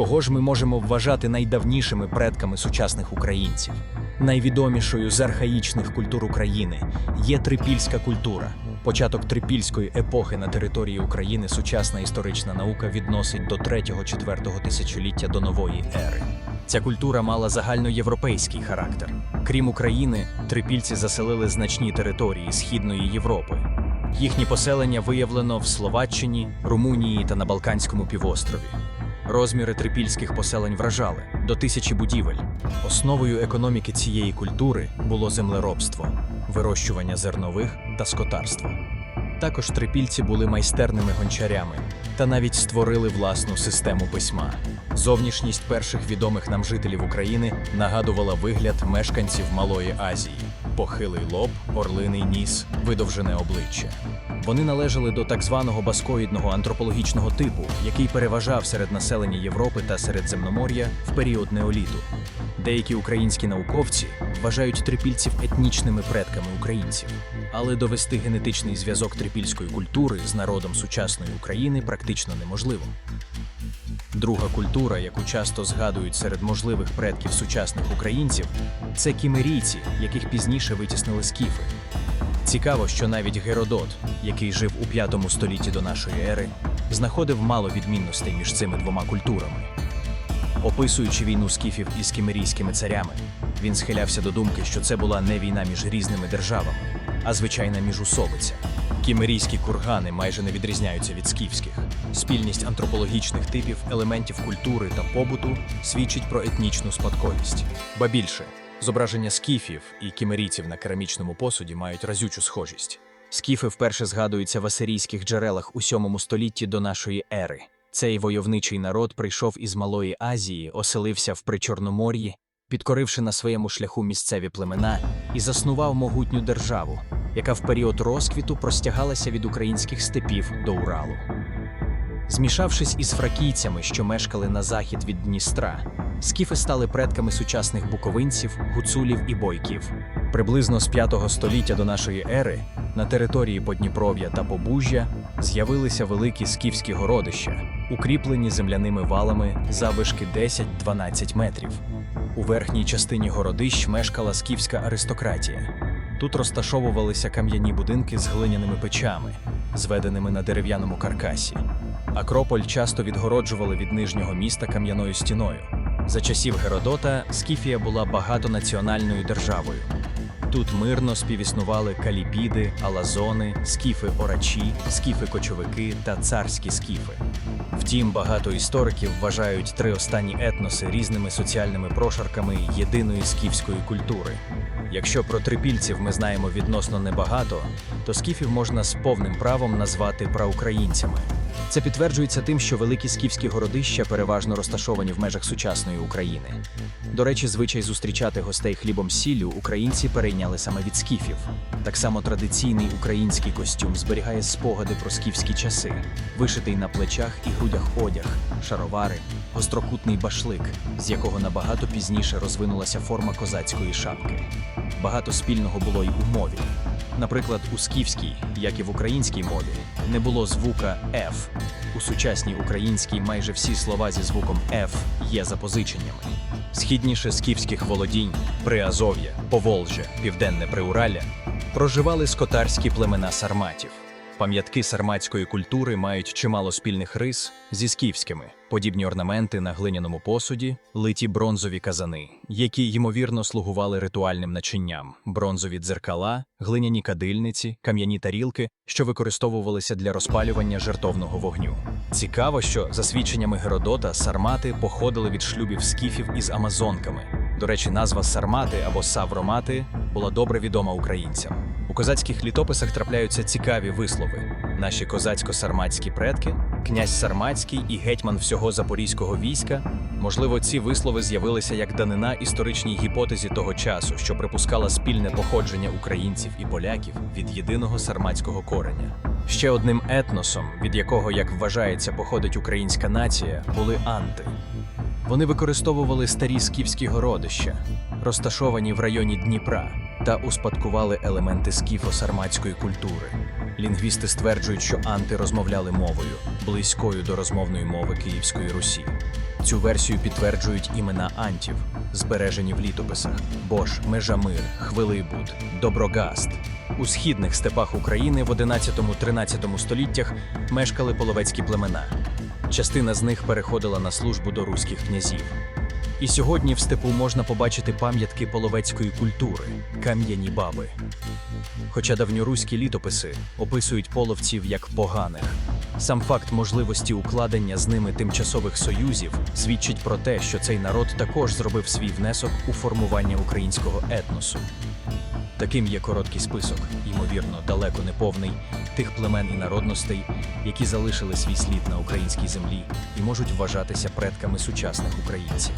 кого ж ми можемо вважати найдавнішими предками сучасних українців. Найвідомішою з архаїчних культур України є трипільська культура. Початок трипільської епохи на території України сучасна історична наука відносить до 3-4 тисячоліття до нової ери. Ця культура мала загальноєвропейський характер. Крім України, трипільці заселили значні території Східної Європи. Їхні поселення виявлено в Словаччині, Румунії та на Балканському півострові. Розміри трипільських поселень вражали до тисячі будівель. Основою економіки цієї культури було землеробство, вирощування зернових та скотарство. Також трипільці були майстерними гончарями та навіть створили власну систему письма. Зовнішність перших відомих нам жителів України нагадувала вигляд мешканців Малої Азії: похилий лоб, орлиний ніс, видовжене обличчя. Вони належали до так званого баскоїдного антропологічного типу, який переважав серед населення Європи та Середземномор'я в період неоліту. Деякі українські науковці вважають трипільців етнічними предками українців, але довести генетичний зв'язок трипільської культури з народом сучасної України практично неможливо. Друга культура, яку часто згадують серед можливих предків сучасних українців, це кімерійці, яких пізніше витіснили скіфи. Цікаво, що навіть Геродот, який жив у V столітті до нашої ери, знаходив мало відмінностей між цими двома культурами. Описуючи війну скіфів із кімерійськими царями, він схилявся до думки, що це була не війна між різними державами, а звичайна міжусобиця. Кімерійські кургани майже не відрізняються від скіфських. Спільність антропологічних типів, елементів культури та побуту свідчить про етнічну спадковість. Ба більше, зображення скіфів і кімерійців на керамічному посуді мають разючу схожість. Скіфи вперше згадуються в асирійських джерелах у 7 столітті до нашої ери. Цей войовничий народ прийшов із Малої Азії, оселився в Причорномор'ї, підкоривши на своєму шляху місцеві племена і заснував могутню державу, яка в період розквіту простягалася від українських степів до Уралу. Змішавшись із фракійцями, що мешкали на захід від Дністра, скіфи стали предками сучасних буковинців, гуцулів і бойків. Приблизно з 5 століття до нашої ери на території Подніпров'я та Побужжя з'явилися великі скіфські городища, укріплені земляними валами заввишки 10-12 метрів. У верхній частині городищ мешкала скіфська аристократія. Тут розташовувалися кам'яні будинки з глиняними печами, зведеними на дерев'яному каркасі. Акрополь часто відгороджували від нижнього міста кам'яною стіною. За часів Геродота Скіфія була багатонаціональною державою. Тут мирно співіснували каліпіди, алазони, скіфи-орачі, скіфи-кочовики та царські скіфи. Втім, багато істориків вважають три останні етноси різними соціальними прошарками єдиної скіфської культури. Якщо про трипільців ми знаємо відносно небагато, то скіфів можна з повним правом назвати праукраїнцями. Це підтверджується тим, що великі скіфські городища переважно розташовані в межах сучасної України. До речі, звичай зустрічати гостей хлібом сіллю українці перейняли саме від скіфів. Так само традиційний український костюм зберігає спогади про скіфські часи, вишитий на плечах і грудях одяг, шаровари, гострокутний башлик, з якого набагато пізніше розвинулася форма козацької шапки. Багато спільного було й у мові. Наприклад, у скіфській, як і в українській мові, не було звука «ф». У сучасній українській майже всі слова зі звуком «ф» є запозиченнями. Східніше скіфських володінь, Приазов'я, Поволжя, Південне Приуралля проживали скотарські племена сарматів. Пам'ятки сарматської культури мають чимало спільних рис зі скіфськими, подібні орнаменти на глиняному посуді, литі бронзові казани, які ймовірно слугували ритуальним начинням, бронзові дзеркала, глиняні кадильниці, кам'яні тарілки, що використовувалися для розпалювання жертовного вогню. Цікаво, що за свідченнями Геродота сармати походили від шлюбів скіфів із амазонками. До речі, назва сармати або савромати була добре відома українцям. У козацьких літописах трапляються цікаві вислови. Наші козацько-сарматські предки, князь Сарматський і гетьман всього запорізького війська. Можливо, ці вислови з'явилися як данина історичній гіпотезі того часу, що припускала спільне походження українців і поляків від єдиного сарматського кореня. Ще одним етносом, від якого, як вважається, походить українська нація, були анти. Вони використовували старі скіфські городища, розташовані в районі Дніпра, та успадкували елементи скіфо-сарматської культури. Лінгвісти стверджують, що анти розмовляли мовою, близькою до розмовної мови Київської Русі. Цю версію підтверджують імена антів, збережені в літописах: Бош, Межамир, Хвилибуд, Доброгаст. У східних степах України в 11-13 століттях мешкали половецькі племена. Частина з них переходила на службу до руських князів. І сьогодні в степу можна побачити пам'ятки половецької культури кам'яні баби. Хоча давньоруські літописи описують половців як поганих, сам факт можливості укладення з ними тимчасових союзів свідчить про те, що цей народ також зробив свій внесок у формування українського етносу. Таким є короткий список, ймовірно, далеко не повний, тих племен і народностей, які залишили свій слід на українській землі і можуть вважатися предками сучасних українців.